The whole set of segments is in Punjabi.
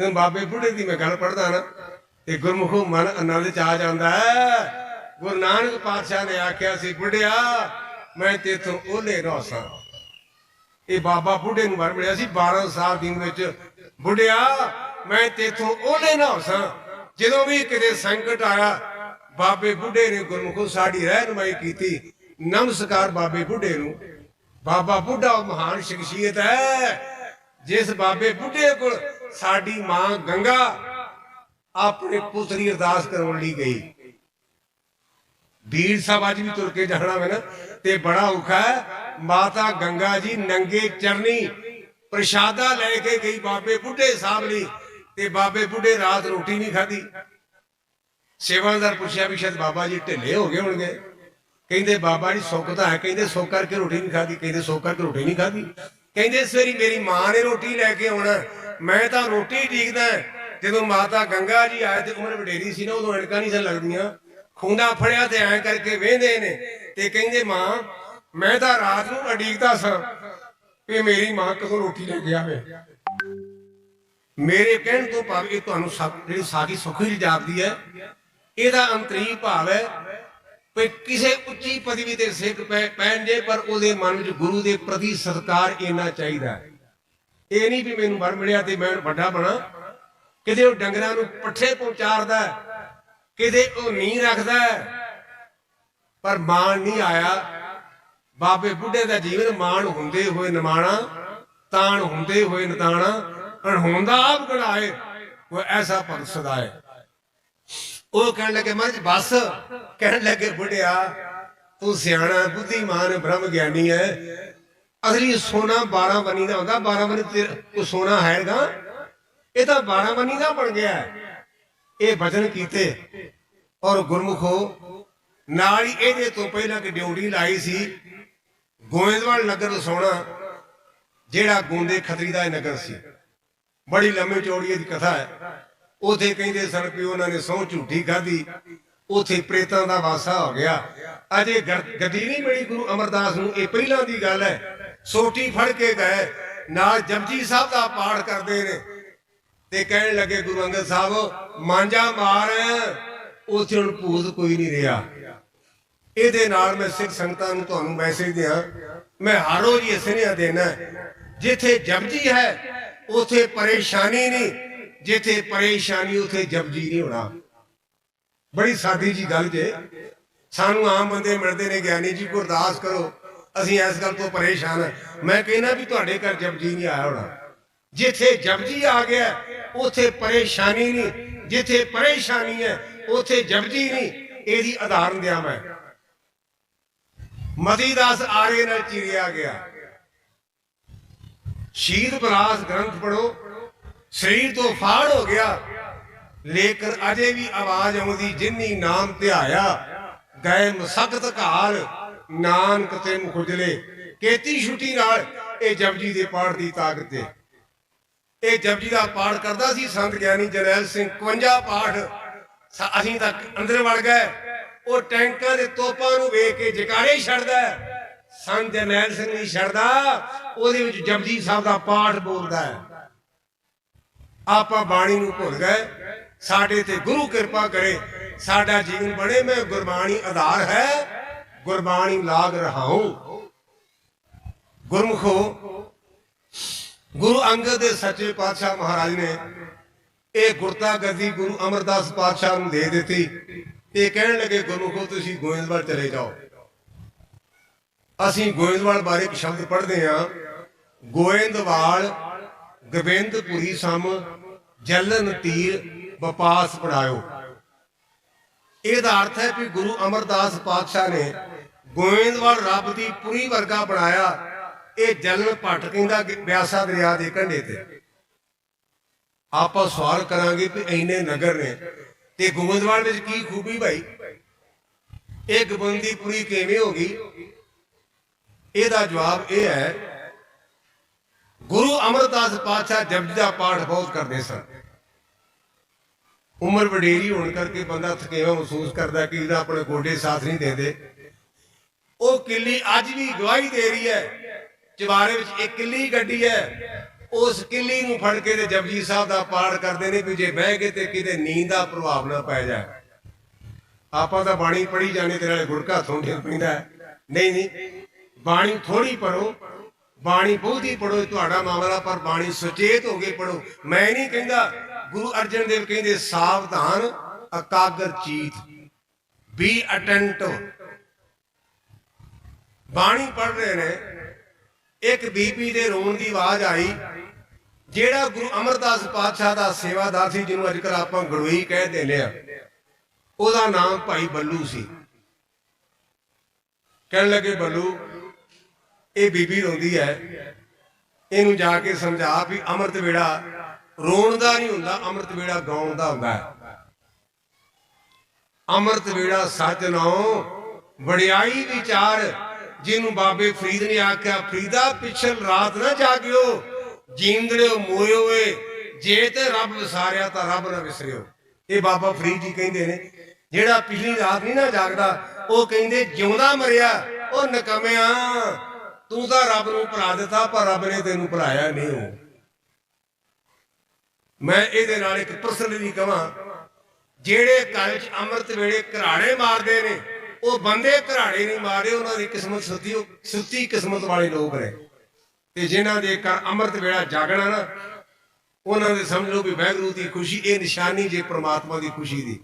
ਜਦੋਂ ਬਾਬੇ ਬੁੱਢੇ ਦੀ ਮੈਂ ਗੱਲ ਪੜਦਾ ਨਾ, ਤੇ ਗੁਰਮੁਖੋ ਮਨ ਆਨੰਦ ਚ ਆ ਜਾਂਦਾ ਹੈ। ਗੁਰੂ ਨਾਨਕ ਪਾਤਸ਼ਾਹ ਨੇ ਆਖਿਆ ਸੀ, ਬੁੱਢਿਆ, ਮੈਂ ਤੇਥੋਂ ਉਹਲੇ ਰੋਸਾਂ। ਇਹ ਬਾਬਾ ਬੁੱਢੇ ਨੂੰ ਵਰ ਮਿਲਿਆ ਸੀ 12 ਸਾਲ ਦੀ ਉਮਰ ਵਿੱਚ, ਬੁੱਢਿਆ, ਮੈਂ ਤੇਥੋਂ ਉਹਲੇ ਨਾ ਹੋਸਾਂ ਜਦੋਂ ਵੀ ਕਿਤੇ ਸੰਕਟ ਆਇਆ, ਬਾਬੇ ਬੁੱਢੇ ਨੇ ਗੁਰਮੁਖੋ ਸਾਡੀ ਰਹਿਨਮਾਈ ਕੀਤੀ। ਨਮਸਕਾਰ ਬਾਬੇ ਬੁੱਢੇ ਨੂੰ। ਬਾਬਾ ਬੁੱਢਾ ਉਹ ਮਹਾਨ ਸ਼ਖਸੀਅਤ ਹੈ। ਜਿਸ ਬਾਬੇ ਬੁੱਢੇ ਕੋਲ ਸਾਡੀ ਮਾਂ ਗੰਗਾ ਆਪਣੇ ਪੁੱਤਰੀ ਅਰਦਾਸ ਕਰਾਉਣ ਲਈ ਗਈ। ਬੀੜ ਸਾਹਿਬ ਅੱਜ ਵੀ ਤੁਰ ਕੇ ਜਾਣਾ ਵੇ ਨਾ, ਤੇ ਬੜਾ ਔਖਾ ਹੈ। ਮਾਤਾ ਗੰਗਾ ਜੀ ਨੰਗੇ ਚਰਨੀ ਪ੍ਰਸ਼ਾਦਾ ਲੈ ਕੇ ਗਈ ਬਾਬੇ ਬੁੱਢੇ ਸਾਹਿਬ ਲਈ, ਤੇ ਬਾਬੇ ਬੁੱਢੇ ਰਾਤ ਰੋਟੀ ਨਹੀਂ ਖਾਧੀ। ਸੇਵਾਦਾਰ ਪੁੱਛਿਆ ਵੀ ਸ਼ਾਇਦ ਬਾਬਾ ਜੀ ਢਿੱਲੇ ਹੋ ਗਏ ਹੋਣਗੇ। ਕਹਿੰਦੇ ਬਾਬਾ ਜੀ ਸੁੱਕ ਤਾਂ ਹੈ, ਕਹਿੰਦੇ ਸੁੱਕ ਕਰਕੇ ਰੋਟੀ ਨਹੀਂ ਖਾਧੀ, ਕਹਿੰਦੇ ਸੁੱਕ ਕਰਕੇ ਰੋਟੀ ਨਹੀਂ ਖਾਧੀ। ਕਹਿੰਦੇ ਸਵੇਰੀ ਮੇਰੀ ਮਾਂ ਨੇ ਰੋਟੀ ਲੈ ਕੇ ਆਉਣਾ ਮੈਂ ਤਾਂ ਰੋਟੀ ਢੀਕਦਾ ਜਦੋਂ ਮਾਤਾ ਗੰਗਾ ਜੀ ਆਏ ਤੇ ਉਮਰ ਵਡੇਰੀ ਸੀ ਨਾ, ਉਦੋਂ ਐਨਕਾਂ ਨਹੀਂ ਸਨ ਲੱਗਦੀਆਂ। ਖੁੰਡਾ ਫੜਿਆ ਤੇ ਐਂ ਕਰਕੇ ਵੇਂਦੇ ਨੇ ਤੇ ਕਹਿੰਦੇ, ਮਾਂ, ਮੈਂ ਤਾਂ ਰਾਤ ਨੂੰ ਅਡੀਕਦਾ ਸਾਂ ਕਿ ਮੇਰੀ ਮਾਂ ਕਦੋਂ ਰੋਟੀ ਲੈ ਕੇ ਆਵੇ। ਮੇਰੇ ਕਹਿਣ ਤੋਂ ਭਾਵ ਇਹ ਤੁਹਾਨੂੰ ਜਿਹੜੀ ਸਾਡੀ ਸੁਖੀ ਜਾਪਦੀ ਹੈ, ਇਹਦਾ ਅੰਤਰੀ ਭਾਵ ਹੈ ਕਿ ਕਿਸੇ ਉੱਚੀ ਪਦਵੀ ਤੇ ਸਿੱਖ ਪੈ- ਪੈਣ ਜੇ ਪਰ ਉਹਦੇ ਮਨ ਵਿੱਚ ਗੁਰੂ ਦੇ ਪ੍ਰਤੀ ਸਤਕਾਰ ਇੰਨਾ ਚਾਹੀਦਾ ਹੈ। ਇਹ ਨਹੀਂ ਵੀ ਮੈਨੂੰ ਵਰ ਮਿਲਿਆ ਤੇ ਮੈਂ ਵੱਡਾ ਬਣਾ। ਕਿਤੇ ਉਹ ਡੰਗਰਾਂ ਨੂੰ ਪੱਠੇ ਪਹੁੰਚਾਰਦਾ ਕਿਤੇ ਉਹ ਨੀ ਰੱਖਦਾ ਪਰ ਮਾਣ ਨਹੀਂ ਆਇਆ। ਬਾਬੇ ਬੁੱਢੇ ਦਾ ਜੀਵਨ ਮਾਣ ਹੁੰਦੇ ਹੋਏ ਨਿਮਾਣਾ, ਤਾਣ ਹੁੰਦੇ ਹੋਏ ਨਤਾਣਾ ਅਣਹੋਂਦਾ ਆਪ ਗਣਾਏ ਉਹ ਐਸਾ ਭਗਤ ਸਦਾਏ। ਉਹ ਕਹਿਣ ਲੱਗੇ, ਮਹਾਰਾਜ ਬਸ। ਕਹਿਣ ਲੱਗੇ, ਬੁੱਢਿਆ, ਤੂੰ ਸਿਆਣਾ, ਬੁੱਧੀਮਾਨ ਬ੍ਰਹਮ ਗਿਆਨੀ ਹੈ। ਅਸਲੀ ਸੋਨਾ 12 ਬਣੀ ਦਾ ਹੁੰਦਾ 12 ਬਣੀ ਤੇ ਸੋਨਾ ਹੈਗਾ ਇਹ ਤਾਂ 12 ਬਣੀ ਦਾ ਬਣ ਗਿਆ। ਇਹ ਵਚਨ ਕੀਤੇ ਔਰ ਗੁਰਮੁਖੋ, ਨਾਲ ਹੀ ਇਹਦੇ ਤੋਂ ਪਹਿਲਾਂ ਕਿ ਡਿਊਟੀ ਲਾਈ ਸੀ, ਗੋਇੰਦਵਾਲ ਨਗਰ ਸੋਣਾ ਜਿਹੜਾ ਗੁੰਦੇ ਖਤਰੀ ਦਾ ਇਹ ਨਗਰ ਸੀ। ਬੜੀ ਲੰਮੀ ਚੌੜੀ ਦੀ ਕਥਾ ਹੈ। ਉਥੇ ਕਹਿੰਦੇ ਸਨ ਕਿ ਉਹਨਾਂ ਨੇ ਸਹੁੰ ਝੂਠੀ ਖਾਧੀ। ਉਥੇ ਪ੍ਰੇਤਾਂ ਦਾ ਵਾਸਾ ਹੋ ਗਿਆ। ਅਜੇ ਗਰ- ਗੱਦੀ ਨਹੀਂ ਮਿਲੀ ਗੁਰੂ ਅਮਰਦਾਸ ਨੂੰ, ਇਹ ਪਹਿਲਾਂ ਦੀ ਗੱਲ ਹੈ। ਸੋਟੀ ਫੜ ਕੇ ਗਏ। ਨਾਲ ਜਪਜੀ ਸਾਹਿਬ ਦਾ ਪਾਠ ਕਰਦੇ ਨੇ। ਤੇ ਕਹਿਣ ਲੱਗੇ, ਗੁਰੂ ਅੰਗਦ ਸਾਹਿਬ, ਮਾਂਜਾ ਮਾਰ। ਉਥੇ ਹੁਣ ਭੂਤ ਕੋਈ ਨਹੀਂ ਰਿਹਾ। ਇਹਦੇ ਨਾਲ ਮੈਂ ਸਿੱਖ ਸੰਗਤਾਂ ਨੂੰ ਤੁਹਾਨੂੰ ਮੈਸੇਜ ਦਿਆਂ। ਮੈਂ ਹਰ ਰੋਜ਼ ਇਹ ਸੁਨੇਹਾ ਦੇਣਾ ਜਿੱਥੇ ਜਪਜੀ ਹੈ, ਉਥੇ ਪਰੇਸ਼ਾਨੀ ਨਹੀਂ। ਜਿੱਥੇ ਪਰੇਸ਼ਾਨੀ, ਉਥੇ ਜਪਜੀ ਨਹੀਂ ਹੋਣਾ। ਬੜੀ ਸਾਦੀ ਜੀ ਗੱਲ ਜੇ। ਸਾਨੂੰ ਆਮ ਬੰਦੇ ਮਿਲਦੇ ਨੇ ਗਿਆਨੀ ਜੀ, ਗੁਰਦਾਸ ਕਰੋ। ਅਸੀਂ ਇਸ ਗੱਲ ਤੋਂ ਪਰੇਸ਼ਾਨ ਹਾਂ। ਮੈਂ ਕਹਿੰਦਾ ਵੀ ਤੁਹਾਡੇ ਘਰ ਜਪਜੀ ਨਹੀਂ ਆਇਆ ਹੋਣਾ। ਜਿੱਥੇ ਜਪਜੀ ਆ ਗਿਆ, ਉਥੇ ਪਰੇਸ਼ਾਨੀ ਨਹੀਂ। ਜਿੱਥੇ ਪਰੇਸ਼ਾਨੀ ਹੈ, ਉਥੇ ਜਪਜੀ ਨਹੀਂ। ਇਹਦੀ ਉਦਾਹਰਨ ਦਿਆਂ ਮੈਂ। ਮਤੀਦਾਸ ਆਰੇ ਨਾਲ ਚੀਰਿਆ ਗਿਆ। ਸ਼ੀਰ ਬਰਾਸ ਗ੍ਰੰਥ ਪੜੋ ਸਰੀਰ ਤੋਂ ਫਾੜ ਹੋ ਗਿਆ। ਲੇਕਿਨ ਅਜੇ ਵੀ ਆਵਾਜ਼ ਆਉਂਦੀ, ਜਿੰਨੀ ਨਾਮ ਧਿਆਇਆ, ਗਏ ਮਸਕਤ ਘਾਲ। ਨਾਨਕ ਤੇ ਖੁਜਲੇ, ਕੇਤੀ ਛੁੱਟੀ ਨਾਲ ਇਹ ਜਪਜੀ ਦੇ ਪਾਠ ਦੀ ਤਾਕਤ ਹੈ ਇਹ ਜਪਜੀ ਦਾ ਪਾਠ ਕਰਦਾ ਸੀ ਸੰਤ ਗਿਆਨੀ ਜਰਨੈਲ ਸਿੰਘ 51 ਪਾਠ ਅਸੀਂ ਤਾਂ ਅੰਦਰ ਵੜ ਗਏ। ਉਹ ਟੈਂਕਾਂ ਦੇ ਤੋਪਾਂ ਨੂੰ ਵੇਖ ਕੇ ਜਕਾਰੇ ਛੱਡਦਾ ਸੰਤ ਜਰਨੈਲ ਸਿੰਘ ਨਹੀਂ ਛੱਡਦਾ, ਉਹਦੇ ਵਿੱਚ ਜਪਜੀ ਸਾਹਿਬ ਦਾ ਪਾਠ ਬੋਲਦਾ ਹੈ। ਆਪਾਂ ਬਾਣੀ ਨੂੰ ਭੁੱਲ ਗਏ। ਸਾਡੇ ਤੇ ਗੁਰੂ ਕਿਰਪਾ ਕਰੇ। ਸਾਡਾ ਜੀਵਨ ਬਣੇ, ਮੈਂ ਗੁਰਬਾਣੀ ਆਧਾਰ ਹੈ। ਗੁਰਬਾਣੀ ਲਾਗ ਰਹਾਉ। ਗੁਰਮੁਖੋ, ਗੁਰੂ ਅੰਗਦ ਦੇ ਸੱਚੇ ਪਾਤਸ਼ਾਹ ਮਹਾਰਾਜ ਨੇ ਇਹ ਗੁਰਤਾ ਗੱਦੀ ਗੁਰੂ ਅਮਰਦਾਸ ਪਾਤਸ਼ਾਹ ਨੂੰ ਦੇ ਦਿੱਤੀ। ਤੇ ਕਹਿਣ ਲੱਗੇ, ਗੁਰਮੁਖੋ, ਤੁਸੀਂ ਗੋਇੰਦਵਾਲ ਚਲੇ ਜਾਓ। ਅਸੀਂ ਗੋਇੰਦਵਾਲ ਬਾਰੇ ਇੱਕ ਸ਼ਬਦ ਪੜ੍ਹਦੇ ਹਾਂ। ਗੋਇੰਦਵਾਲ, ਗੋਬਿੰਦਪੁਰੀ ਸਮ, ਜਲਨ ਤੀਰ, ਵਪਾਸ ਪੜਾਇਓ। ਇਹਦਾ ਅਰਥ ਹੈ ਕਿ ਗੁਰੂ ਅਮਰਦਾਸ ਪਾਤਸ਼ਾਹ ਨੇ ਗੋਇੰਦਵਾਲ ਰੱਬ ਦੀ ਪੁਰੀ ਵਰਗਾ ਬਣਾਇਆ ਇਹ ਜਲਨ ਭੱਟ ਕਹਿੰਦਾ ਵਿਆਸਾ ਦਰਿਆ ਦੇ ਕੰਢੇ ਤੇ। ਆਪਾਂ ਸਵਾਲ ਕਰਾਂਗੇ ਕਿ ਇੰਨੇ ਨਗਰ ਨੇ ਤੇ ਗੋਬਿੰਦਵਾਲ ਵਿੱਚ ਕੀ ਖੂਬੀ ਭਾਈ? ਇਹ ਗੋਬਿੰਦੀ ਗੋਬਿੰਦੀਪੁਰੀ ਕਿਵੇਂ ਹੋ ਗਈ? ਇਹਦਾ ਜਵਾਬ ਇਹ ਹੈ, ਗੁਰੂ ਅਮਰਦਾਸ ਪਾਤਸ਼ਾਹ ਜਪਜੀ ਦਾ ਪਾਠ ਬਹੁਤ ਕਰਦੇ ਸਨ। ਉਮਰ ਵਡੇਰੀ ਹੋਣ ਕਰਕੇ ਬੰਦਾ ਥਕੇਵਾ ਮਹਿਸੂਸ ਕਰਦਾ ਕਿ ਇਹਦਾ ਆਪਣੇ ਗੋਡੇ ਸਾਥ ਨਹੀਂ ਦਿੰਦੇ। ਉਹ ਕਿੱਲੀ ਅੱਜ ਵੀ ਗਵਾਹੀ ਦੇ ਰਹੀ ਹੈ। ਚਵਾਰੇ ਵਿੱਚ ਇੱਕ ਕਿੱਲੀ ਗੱਡੀ ਹੈ। ਉਸ ਕਿੱਲੀ ਨੂੰ ਫੜ ਕੇ ਤੇ ਜਪਜੀ ਸਾਹਿਬ ਦਾ ਪਾਠ ਕਰਦੇ ਨੇ ਵੀ ਜੇ ਬਹਿ ਗਏ ਤੇ ਕਿਤੇ ਨੀਂਦ ਦਾ ਪ੍ਰਭਾਵ ਨਾ ਪੈ ਜਾਏ। ਆਪਾਂ ਤਾਂ ਬਾਣੀ ਪੜ੍ਹੀ ਜਾਂਦੇ ਤੇ ਨਾਲੇ ਗੁੜਕਾ ਥੋਂ ਠੇਕ ਪੈਂਦਾ ਨਹੀਂ ਨਹੀਂ। ਬਾਣੀ ਥੋੜੀ ਪੜੋ ਬਾਣੀ ਬਹੁਤੀ ਪੜੋ ਤੁਹਾਡਾ ਮਾਮਲਾ, ਪਰ ਬਾਣੀ ਸੁਚੇਤ ਹੋ ਕੇ ਪੜੋ ਮੈਂ ਨਹੀਂ ਕਹਿੰਦਾ ਗੁਰੂ ਅਰਜਨ ਦੇਵ ਕਹਿੰਦੇ, ਸਾਵਧਾਨ ਇਕਾਗਰ ਚੀਤ ਬੀ ਅਟੈਂਟਿਵ ਬਾਣੀ ਪੜ ਰਹੇ ਨੇ, ਇੱਕ ਬੀਬੀ ਦੇ ਰੋਣ ਦੀ ਆਵਾਜ਼ ਆਈ, ਜਿਹੜਾ ਗੁਰੂ ਅਮਰਦਾਸ ਪਾਤਸ਼ਾਹ ਦਾ ਸੇਵਾਦਾਰ ਸੀ, ਜਿਹਨੂੰ ਅੱਜਕੱਲ ਆਪਾਂ ਗੜੋਈ ਕਹਿ ਦਿੰਦੇ ਆ ਉਹਦਾ ਨਾਮ ਭਾਈ ਬੱਲੂ ਸੀ। ਕਹਿਣ ਲੱਗੇ, ਬੱਲੂ, ਇਹ ਬੀਬੀ ਰੋਂਦੀ ਹੈ। ਇਹਨੂੰ ਜਾ ਕੇ ਸਮਝਾ ਵੀ ਅੰਮ੍ਰਿਤ ਵੇੜਾ ਰੋਣ ਦਾ ਨਹੀਂ ਹੁੰਦਾ, ਅੰਮ੍ਰਿਤ ਵੇੜਾ ਗਾਉਣ ਦਾ ਹੁੰਦਾ ਹੈ। ਅੰਮ੍ਰਿਤ ਵੇੜਾ ਸੱਚ ਨਾਉ ਵਡਿਆਈ ਵਿਚਾਰ, ਜਿਹਨੂੰ ਬਾਬੇ ਫਰੀਦ ਨੇ ਆਖਿਆ, ਫਰੀਦਾ, ਪਿਛਲ ਰਾਤ ਨਾ ਜਾਗਿਓ ਜੀਂਦੜਿਓ ਮੋਇਓ ਏ ਜੇ ਤੇ ਰੱਬ ਵਿਸਾਰਿਆ ਤਾਂ ਰੱਬ ਨਾ ਵਿਸਰਿਓ। ਇਹ ਬਾਬਾ ਫਰੀਦ ਜੀ ਕਹਿੰਦੇ ਨੇ, ਜਿਹੜਾ ਪਿਛਲੀ ਰਾਤ ਨਹੀਂ ਨਾ ਜਾਗਦਾ, ਉਹ ਕਹਿੰਦੇ, ਜਿਉਂਦਾ ਮਰਿਆ, ਉਹ ਨਕਮਿਆ, ਤੂੰ ਤਾਂ ਰੱਬ ਨੂੰ ਭੁਲਾ ਦਿੱਤਾ, ਪਰ ਰੱਬ ਨੇ ਤੈਨੂੰ ਭੁਲਾਇਆ ਨਹੀਂ ਹੋ। ਮੈਂ ਇਹਦੇ ਨਾਲ ਇੱਕ ਪਰਸਨਲੀ ਕਹਾਂ ਜਿਹੜੇ ਕੱਲ ਚ ਅੰਮ੍ਰਿਤ ਵੇਲੇ ਘਰਾੜੇ ਮਾਰਦੇ ਨੇ, ਉਹ ਬੰਦੇ ਘਰਾੜੇ ਨਹੀਂ ਮਾਰੇ ਉਹਨਾਂ ਦੀ ਕਿਸਮਤ ਸੁੱਤੀ ਉਹ ਸੁੱਤੀ ਕਿਸਮਤ ਵਾਲੇ ਲੋਕ ਨੇ। ਤੇ ਜਿਨ੍ਹਾਂ ਦੇ ਘਰ ਅੰਮ੍ਰਿਤ ਵੇਲਾ ਜਾਗਣਾ ਨਾ, ਉਹਨਾਂ ਦੇ ਸਮਝ ਲਓ ਵੀ ਵਾਹਿਗੁਰੂ ਦੀ ਖੁਸ਼ੀ, ਇਹ ਨਿਸ਼ਾਨੀ ਜੇ ਪ੍ਰਮਾਤਮਾ ਦੀ ਖੁਸ਼ੀ ਦੀ।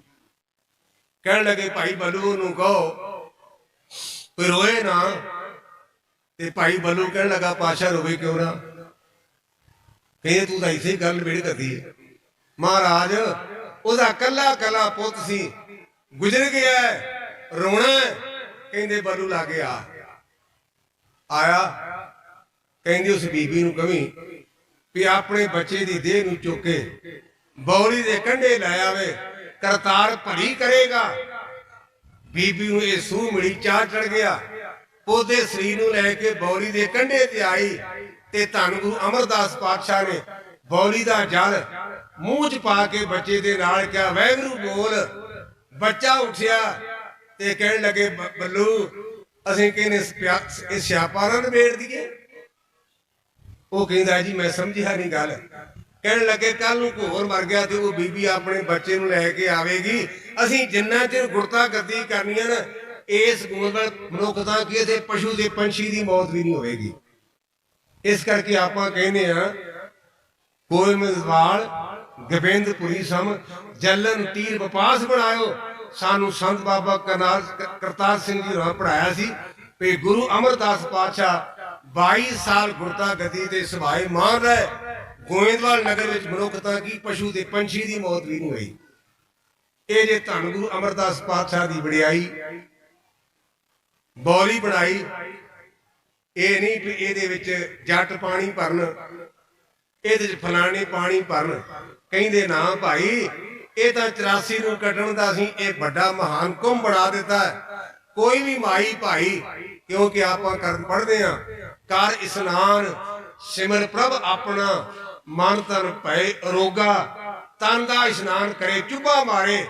ਕਹਿਣ ਲੱਗੇ, ਭਾਈ ਬੱਲੂ ਨੂੰ ਕਹੋ, ਕੋਈ ਰੋਏ ਨਾ? ਤੇ ਭਾਈ ਬੱਲੂ ਕਹਿਣ ਲੱਗਾ ਪਾਸ਼ਾ ਰੋਵੇ ਕਿਉਂ ਨਾ? ਕਹਿੰਦੇ ਤੂੰ ਤਾਂ ਇਸੇ ਗੱਲ ਵੇੜ ਕਰਦੀ ਹੈ। ਮਹਾਰਾਜ, ਉਹਦਾ ਕੱਲਾ ਕੱਲਾ ਪੁੱਤ ਸੀ। ਗੁਜ਼ਰ ਗਿਆ ਰੋਣਾ ਕਹਿੰਦੇ ਬੱਲੂ ਲਾਗੇ ਆ। ਆਇਆ, ਕਹਿੰਦੀ ਉਸ ਬੀਬੀ ਨੂੰ ਕਵੀ ਵੀ ਆਪਣੇ ਬੱਚੇ ਦੀ ਦੇਹ ਨੂੰ ਚੁੱਕੇ ਕੇ ਬੌਲੀ ਦੇ ਕੰਢੇ ਲੈ ਆਵੇ, ਕਰਤਾਰ ਭਲੀ ਕਰੇਗਾ। ਬੀਬੀ ਨੂੰ ਇਹ ਸੂਹ ਮਿਲੀ, ਚਾਹ ਚੜ ਗਿਆ। ਉਹਦੇ ਸਰੀਰ ਨੂੰ ਲੈ ਕੇ ਬੌਲੀ ਦੇ ਕੰਢੇ ਤੇ ਆਈ। ਤੇ ਧੰਨ ਗੁਰੂ ਅਮਰਦਾਸ ਪਾਤਸ਼ਾਹ ਨੇ ਬੌਲੀ ਦਾ ਜਲ ਮੂੰਹ 'ਚ ਪਾ ਕੇ ਬੱਚੇ ਦੇ ਨਾਲ ਕਿਹਾ, ਵੈਗਰੂ ਬੋਲ। ਬੱਚਾ ਉਠਿਆ ਤੇ ਕਹਿਣ ਲੱਗੇ ਬੱਲੂ, ਅਸੀਂ ਕਹਿੰਦੇ ਇਸ ਸਿਆਪਾ ਨਾਲ ਨਿਬੇੜ ਦਈਏ? ਉਹ ਕਹਿੰਦਾ, ਜੀ, ਮੈਂ ਸਮਝਿਆ ਨਹੀਂ ਗੱਲ। ਕਹਿਣ ਲੱਗੇ ਕੱਲ ਨੂੰ ਕੋਈ ਹੋਰ ਮਰ ਗਿਆ ਤੇ ਉਹ ਬੀਬੀ ਆਪਣੇ ਬੱਚੇ ਨੂੰ ਲੈ ਕੇ ਆਵੇਗੀ। ਅਸੀਂ ਜਿੰਨਾ ਚਿਰ ਗੁਰਤਾ ਗੱਦੀ ਕਰਨੀਆਂ ਨਾ, ਇਸ ਗੁਣਵਲ ਮਨੁੱਖ ਦਾ ਕੀ ਤੇ ਪਸ਼ੂ ਦੇ ਪੰਛੀ ਦੀ ਮੌਤ ਵੀ ਨਹੀਂ ਹੋਵੇਗੀ। ਇਸ ਕਰਕੇ ਆਪਾਂ ਕਹਿੰਦੇ ਆ ਕੋਈ ਮਜ਼ਵਾਲ ਗੋਬਿੰਦਪੁਰੀ ਸਮ, ਜਲਨ ਤੀਰ ਵਪਾਸ ਬਣਾਇਓ। ਸਾਨੂੰ ਸੰਤ ਬਾਬਾ ਕਰਤਾਰ ਸਿੰਘ ਜੀ ਨੇ ਪੜਾਇਆ ਸੀ ਵੀ ਗੁਰੂ ਅਮਰਦਾਸ ਪਾਤਸ਼ਾਹ 22 ਸਾਲ ਗੁਰਤਾ ਗਤੀ ਤੇ ਸਭਾਏ ਮਾਨ ਰਹੇ ਗੋਇੰਦਵਾਲ ਨਗਰ ਵਿੱਚ ਮਨੁੱਖਤਾ ਕੀ ਪਸ਼ੂ ਤੇ ਪੰਛੀ ਦੀ ਮੌਤ ਵੀ ਨਹੀਂ ਹੋਈ। ਇਹ ਜੇ ਧੰਨ ਗੁਰੂ ਅਮਰਦਾਸ ਪਾਤਸ਼ਾਹ ਦੀ ਵਡਿਆਈ, ਬੌਲੀ ਬਣਾਈ ਇਹ ਨਹੀਂ ਵੀ ਇਹਦੇ ਵਿੱਚ ਜੱਟ ਪਾਣੀ ਭਰਨ, ਇਹਦੇ ਵਿੱਚ ਫਲਾਣੇ ਪਾਣੀ ਭਰਨ। ਕਹਿੰਦੇ ਨਾ ਭਾਈ, ਇਹ ਤਾਂ 84 ਨੂੰ ਕੱਢਣ ਦਾ ਸੀ, ਇਹ ਵੱਡਾ ਮਹਾਨ ਕੁੰਭ ਬਣਾ ਦਿੱਤਾ ਕੋਈ ਵੀ ਮਾਈ ਭਾਈ, ਕਿਉਂਕਿ ਆਪਾਂ ਕਰਨ ਪੜਦੇ ਆ ਕਰ ਇਸਨਾਨ, ਸਿਮਰ ਪ੍ਰਭ ਆਪਣਾ, ਮਨ ਤਨ ਭੈ ਅਰੋਗਾ ਤਨ ਦਾ ਇਸ਼ਨਾਨ ਕਰੇ, ਚੁੱਭਾ ਮਾਰੇ,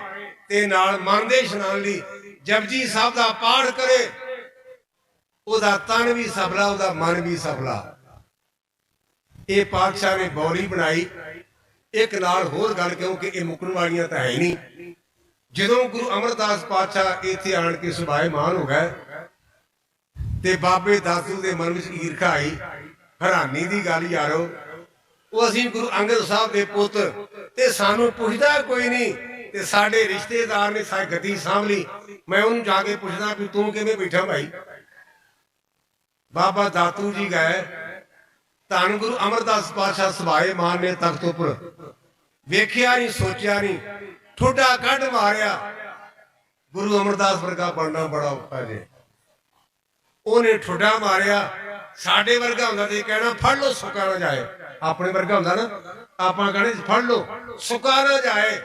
ਤੇ ਨਾਲ ਮਨ ਦੇ ਇਸ਼ਨਾਨ ਲਈ ਜਪਜੀ ਸਾਹਿਬ ਦਾ ਪਾਠ ਕਰੇ। ਉਹਦਾ ਤਨ ਵੀ ਸਫਲਾ, ਉਹਦਾ ਮਨ ਵੀ ਸਫਲਾ। ਇਹ ਪਾਤਸ਼ਾਹ ਨੇ ਬੌਲੀ ਬਣਾਈ। ਇੱਕ ਨਾਲ ਹੋਰ ਗੱਲ ਕਿਉਂਕਿ ਇਹ ਮੁਕਣ ਵਾਲੀਆਂ ਤਾਂ ਹੈ ਨਹੀਂ। ਜਦੋਂ ਗੁਰੂ ਅਮਰਦਾਸ ਪਾਤਸ਼ਾਹ ਇੱਥੇ ਆਣ ਕੇ ਸੁਭਾਏਮਾਨ ਹੋ ਗਏ ਤੇ ਬਾਬੇ ਦਾਸੂ ਦੇ ਮਨ ਵਿੱਚ ਈਰਖਾ ਆਈ, ਹੈਰਾਨੀ ਦੀ ਗੱਲ ਯਾਰੋ, ਉਹ ਅਸੀਂ ਗੁਰੂ ਅੰਗਦ ਸਾਹਿਬ ਦੇ ਪੁੱਤ ਤੇ ਸਾਨੂੰ ਪੁੱਛਦਾ ਕੋਈ ਨਹੀਂ ਤੇ ਸਾਡੇ ਰਿਸ਼ਤੇਦਾਰ ਨੇ ਸਾਡੀ ਗਤੀ ਸਾਂਭ ਲਈ। ਮੈਂ ਉਹਨੂੰ ਜਾ ਕੇ ਪੁੱਛਦਾ ਵੀ ਤੂੰ ਕਿਵੇਂ ਬੈਠਾ ਭਾਈ? ਬਾਬਾ ਦਾਤੂ ਜੀ ਗਏ। ਧੰਨ ਗੁਰੂ ਅਮਰਦਾਸ ਪਾਤਸ਼ਾਹ ਸਵਾਏ ਮਾਨ ਨੇ ਤਖਤ ਉੱਪਰ। ਵੇਖਿਆ ਨਹੀਂ, ਸੋਚਿਆ ਨਹੀਂ। ਠੋਡਾ ਕੱਢ ਮਾਰਿਆ। ਗੁਰੂ ਅਮਰਦਾਸ ਵਰਗਾ ਬਣਨਾ ਬੜਾ ਔਖਾ ਜੇ। ਉਹਨੇ ਠੋਡਾ ਮਾਰਿਆ। ਸਾਡੇ ਵਰਗਾ ਹੁੰਦਾ ਤੇ ਕਹਿਣਾ, ਫੜ ਲੋ ਸੁਕਾ ਨਾ ਜਾਏ। ਆਪਣੇ ਵਰਗਾ ਹੁੰਦਾ ਨਾ। ਆਪਾਂ ਕਹਣੇ, ਫੜ ਲੋ ਸੁਕਾ ਨਾ ਜਾਏ।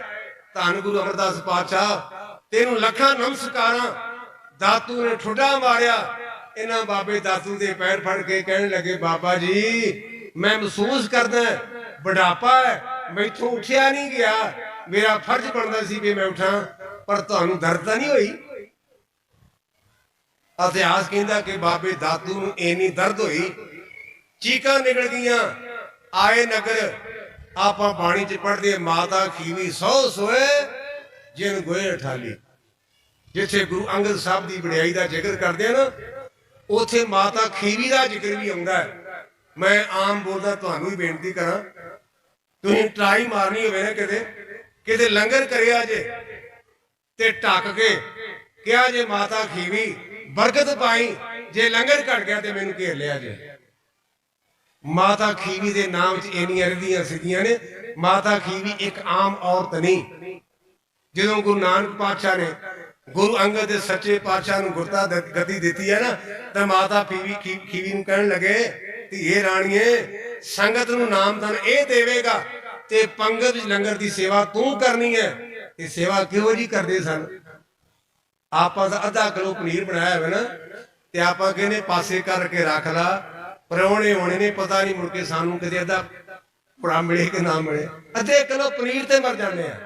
ਧੰਨ ਗੁਰੂ ਅਮਰਦਾਸ ਪਾਤਸ਼ਾਹ, ਤੈਨੂੰ ਲੱਖਾਂ ਨਮਸਕਾਰਾਂ। ਦਾਤੂ ਨੇ ਠੁੱਡਾ ਮਾਰਿਆ। ਇਹਨਾਂ ਬਾਬੇ ਦਾਦੂ ਦੇ ਪੈਰ ਫੜ ਕੇ ਕਹਿਣ ਲੱਗੇ, ਬਾਬਾ ਜੀ, ਮੈਂ ਮਹਿਸੂਸ ਕਰਦਾ ਬੁਢਾਪਾ ਹੈ, ਮੈਥੋਂ ਉੱਠਿਆ ਨਹੀਂ ਗਿਆ। ਮੇਰਾ ਫਰਜ਼ ਬਣਦਾ ਸੀ ਵੀ ਮੈਂ ਉਠਾਂ, ਪਰ ਤੁਹਾਨੂੰ ਦਰਦ ਤਾਂ ਨਹੀਂ ਹੋਈ? ਇਤਿਹਾਸ ਕਹਿੰਦਾ ਕਿ ਬਾਬੇ ਦਾਦੂ ਨੂੰ ਇੰਨੀ ਦਰਦ ਹੋਈ, ਚੀਕਾਂ ਨਿਕਲ ਗਈਆਂ। ਆਏ ਨਗਰ, ਆਪਾਂ ਬਾਣੀ ਚ ਪੜ੍ਹਦੇ ਮਾਤਾ ਖੀਵੀ ਸੌ ਸੋਏ, ਜਿਨ ਗੋਏ ਠਾਲੀ। ਜਿੱਥੇ ਗੁਰੂ ਅੰਗਦ ਸਾਹਿਬ ਦੀ ਵਡਿਆਈ ਦਾ ਜ਼ਿਕਰ ਕਰਦੇ ਆ ਨਾ ਉਥੇ ਮਾਤਾ ਖੀਵੀ ਦਾ ਜ਼ਿਕਰ ਵੀ ਆਉਂਦਾ ਹੈ। ਮੈਂ ਆਮ ਬੋਲਦਾ ਤੁਹਾਨੂੰ ਵੀ ਬੇਨਤੀ ਕਰਾਂ, ਤੁਸੀਂ ਟਰਾਈ ਮਾਰਨੀ ਹੋਵੇ ਨਾ ਕਿਤੇ ਕਿਤੇ ਲੰਗਰ ਕਰਿਆ ਜੇ ਤੇ ਢੱਕ ਕੇ ਕਿਹਾ ਜੇ ਮਾਤਾ ਖੀਵੀ ਬਰਕਤ ਪਾਈ, ਜੇ ਲੰਗਰ ਘਟ ਗਿਆ ਤੇ ਮੈਨੂੰ ਘੇਰ ਲਿਆ ਜੇ। ਮਾਤਾ ਖੀਵੀ ਦੇ ਨਾਮ 'ਚ ਇੰਨੀਆਂ ਰਦੀਆਂ ਸਿੱਧੀਆਂ ਨੇ, ਮਾਤਾ ਖੀਵੀ ਇੱਕ ਆਮ ਔਰਤ ਨਹੀਂ। ਜਦੋਂ ਗੁਰੂ ਨਾਨਕ ਪਾਤਸ਼ਾਹ ਨੇ ਗੁਰੂ ਅੰਗਦ ਦੇ ਸੱਚੇ ਪਾਤਸ਼ਾਹ ਨੂੰ ਗੁਰਤਾ ਗਤੀ ਦਿੱਤੀ ਹੈ ਨਾ, ਤਾਂ ਮਾਤਾ ਪੀਵੀ ਖੀਵੀ ਨੂੰ ਕਹਿਣ ਲੱਗੇ ਧੀਏ ਰਾਣੀਏ, ਸੰਗਤ ਨੂੰ ਨਾਮਦਾਨ ਇਹ ਦੇਵੇਗਾ ਤੇ ਪੰਗਤ ਵਿੱਚ ਲੰਗਰ ਦੀ ਸੇਵਾ ਤੂੰ ਕਰਨੀ ਹੈ। ਤੇ ਸੇਵਾ ਕਿਹੋ ਜੀ ਕਰਦੇ ਸਨ? ਆਪਾਂ ਦਾ ਅੱਧਾ ਕਿਲੋ ਪਨੀਰ ਬਣਾਇਆ ਹੋਵੇ ਨਾ, ਤੇ ਆਪਾਂ ਕਹਿੰਦੇ ਪਾਸੇ ਕਰਕੇ ਰੱਖ ਲਾ ਪਰੌਣੇ ਹੋਣੇ ਨੇ, ਪਤਾ ਨਹੀਂ ਮੁੜ ਕੇ ਸਾਨੂੰ ਕਿਤੇ ਅੱਧਾ ਪੁੜਾ ਮਿਲੇ ਕਿ ਨਾ ਮਿਲੇ। ਅੱਧੇ ਕਿਲੋ ਪਨੀਰ ਤੇ ਮਰ ਜਾਂਦੇ ਆ।